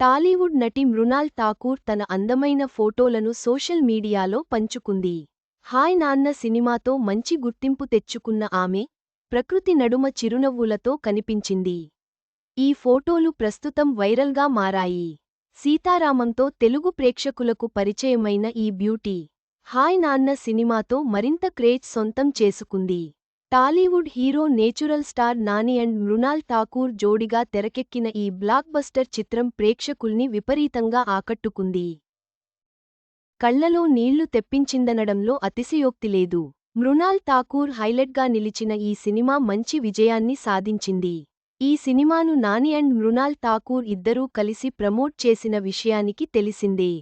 టాలీవుడ్ నటి మృణాల్ ఠాకూర్ తన అందమైన ఫోటోలను సోషల్ మీడియాలో పంచుకుంది. హాయ్ నాన్న సినిమాతో మంచి గుర్తింపు తెచ్చుకున్న ఆమె ప్రకృతి నడుమ చిరునవ్వులతో కనిపించింది. ఈ ఫోటోలు ప్రస్తుతం వైరల్గా మారాయి. సీతారామంతో తెలుగు ప్రేక్షకులకు పరిచయమైన ఈ బ్యూటీ హాయ్ నాన్న సినిమాతో మరింత క్రేజ్ సొంతం చేసుకుంది. Tollywood hero natural star Nani and Mrunal Thakur జోడిగా తెరకెక్కిన ఈ బ్లాక్బస్టర్ చిత్రం ప్రేక్షకుల్ని విపరీతంగా ఆకట్టుకుంది. కళ్ళలో నీళ్ళు తెప్పించిందనడంలో అతిశయోక్తి లేదు. మృణాల్ ఠాకూర్ హైలైట్గా నిలిచిన ఈ సినిమా మంచి విజయాన్ని సాధించింది. ఈ సినిమాను నాని అండ్ మృణాల్ ఠాకూర్ ఇద్దరూ కలిసి ప్రమోట్ చేసిన విషయానికి తెలిసిందే.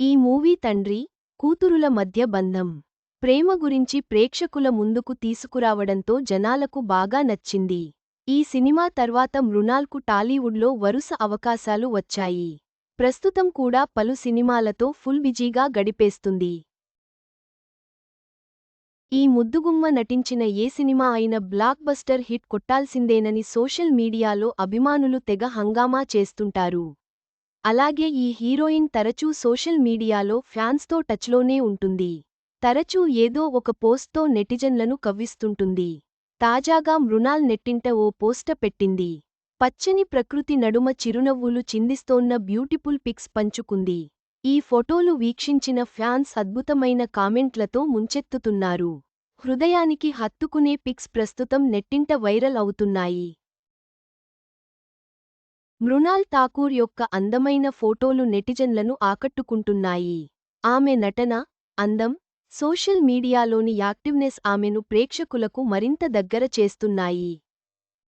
ఈ మూవీ తండ్రి కూతురుల మధ్య బంధం. ప్రేమ గురించి ప్రేక్షకుల ముందుకు తీసుకురావడంతో జనాలకు బాగా నచ్చింది. ఈ సినిమా తర్వాత మృణాల్కు టాలీవుడ్లో వరుస అవకాశాలు వచ్చాయి. ప్రస్తుతం కూడా పలు సినిమాలతో ఫుల్ బిజీగా గడిపేస్తుంది. ఈ ముద్దుగుమ్మ నటించిన ఏ సినిమా అయిన బ్లాక్ బస్టర్ హిట్ కొట్టాల్సిందేనని సోషల్ మీడియాలో అభిమానులు తెగ హంగామా చేస్తుంటారు. అలాగే ఈ హీరోయిన్ తరచూ సోషల్ మీడియాలో ఫ్యాన్స్తో టచ్లోనే ఉంటుంది. తరచూ ఏదో ఒక పోస్ట్తో నెటిజన్లను కవ్విస్తుంటుంది. తాజాగా మృణాల్ నెట్టింట ఓ పోస్ట పెట్టింది. పచ్చని ప్రకృతి నడుమ చిరునవ్వులు చిందిస్తోన్న బ్యూటిఫుల్ పిక్స్ పంచుకుంది. ఈ ఫోటోలు వీక్షించిన ఫ్యాన్స్ అద్భుతమైన కామెంట్లతో ముంచెత్తుతున్నారు. హృదయానికి హత్తుకునే పిక్స్ ప్రస్తుతం నెట్టింట వైరల్ అవుతున్నాయి. మృణాల్ ఠాకూర్ యొక్క అందమైన ఫోటోలు నెటిజన్లను ఆకట్టుకుంటున్నాయి. ఆమె నటన అందం సోషల్ మీడియాలోని యాక్టివ్నెస్ ఆమెను ప్రేక్షకులకు మరింత దగ్గర చేస్తున్నాయి.